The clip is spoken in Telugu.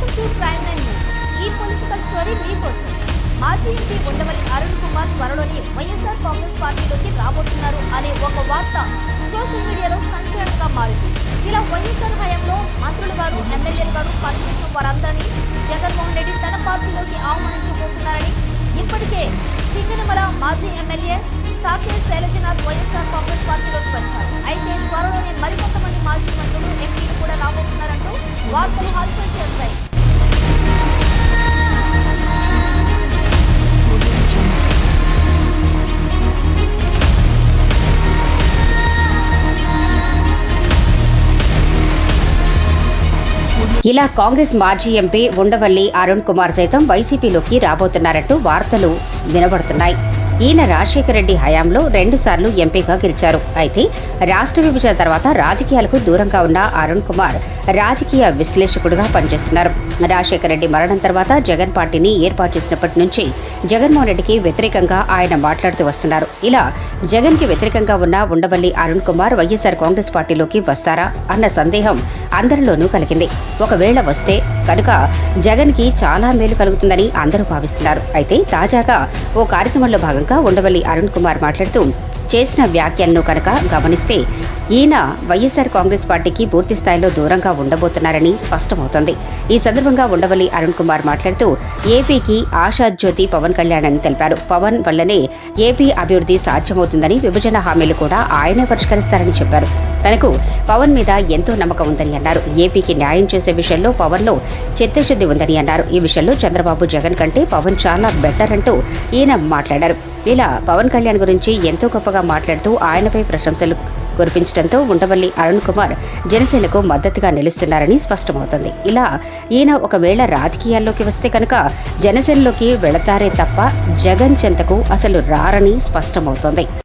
Welcome to prime nine news. ఈ పొలిటికల్ స్టోరీ మీకోసం మాజీ ఎంపీ ఉండవల్లి అరుణ్ కుమార్ త్వరలోనే వైఎస్ఆర్ కాంగ్రెస్ పార్టీలోకి రాబోతున్నారు అనే ఒక వార్త సోషల్ మీడియాలో సంచలనంగా మారింది. ఇలా వైఎస్ఆర్ హయాంలో మంత్రులు గారు ఎమ్మెల్యేలు గారు పనిచేసిన వారందరినీ జగన్మోహన్ రెడ్డి తన పార్టీలోకి ఆహ్వానించబోతున్నారని ఇప్పటికే సింగనమల మాజీ MLA Sake Sailajanath YSR Congress పార్టీలోకి వచ్చారు. అయితే త్వరలోనే మరికొంతమంది మాజీ మంత్రులు ఎంపీలు కూడా రాబోతున్నారంటూ వార్తలు హల్చల్ చేస్తాయి. ఇలా కాంగ్రెస్ మాజీ ఎంపీ ఉండవల్లి అరుణ్ కుమార్ సైతం వైసీపీలోకి రాబోతున్నారంటూ వార్తలు వినబడుతున్నాయి. ఈయన రాజశేఖర రెడ్డి హయాంలో రెండుసార్లు ఎంపీగా గెలిచారు. అయితే రాష్ట్ర విభజన తర్వాత రాజకీయాలకు దూరంగా ఉన్న అరుణ్ కుమార్ రాజకీయ విశ్లేషకుడుగా పనిచేస్తున్నారు. రాజశేఖర రెడ్డి మరణం తర్వాత జగన్ పార్టీని ఏర్పాటు చేసినప్పటి నుంచి జగన్మోహన్ రెడ్డికి వ్యతిరేకంగా ఆయన మాట్లాడుతూ వస్తున్నారు. ఇలా జగన్కి వ్యతిరేకంగా ఉన్న ఉండవల్లి అరుణ్ కుమార్ వైఎస్ఆర్ కాంగ్రెస్ పార్టీలోకి వస్తారా అన్న సందేహం అందరిలోనూ కలిగింది. ఒకవేళ వస్తే కనుక జగన్కి చాలా మేలు కలుగుతుందని అందరూ భావిస్తున్నారు. అయితే తాజాగా ఓ కార్యక్రమంలో భాగంగా ఉండవల్లి అరుణ్ కుమార్ మాట్లాడుతూ చేసిన వ్యాఖ్యలను కనుక గమనిస్తే ఈయన వైఎస్ఆర్ కాంగ్రెస్ పార్టీకి పూర్తి స్థాయిలో దూరంగా ఉండబోతున్నారని స్పష్టమవుతోంది. ఈ సందర్భంగా ఉండవల్లి అరుణ్ కుమార్ మాట్లాడుతూ ఏపీకి ఆశాజ్యోతి పవన్ కళ్యాణ్ అని తెలిపారు. పవన్ వల్లనే ఏపీ అభివృద్ధి సాధ్యమవుతుందని విభజన హామీలు కూడా ఆయనే పరిష్కరిస్తారని చెప్పారు. తనకు పవన్ మీద ఎంతో నమ్మకం ఉందని అన్నారు. ఏపీకి న్యాయం చేసే విషయంలో పవన్లో చిత్తశుద్ధి ఉందని అన్నారు. ఈ విషయంలో చంద్రబాబు జగన్ కంటే పవన్ చాలా బెటర్ అంటూ ఈయన మాట్లాడారు. ఇలా పవన్ కళ్యాణ్ గురించి ఎంతో గొప్పగా మాట్లాడుతూ ఆయనపై ప్రశంసలు కురిపించడంతో ఉండవల్లి అరుణ్ కుమార్ జనసేనకు మద్దతుగా నిలుస్తున్నారని స్పష్టమవుతుంది. ఇలా ఈయన ఒకవేళ రాజకీయాల్లోకి వస్తే కనుక జనసేనలోకి వెళతారే తప్ప జగన్ చెంతకు అసలు రారని స్పష్టమవుతోంది.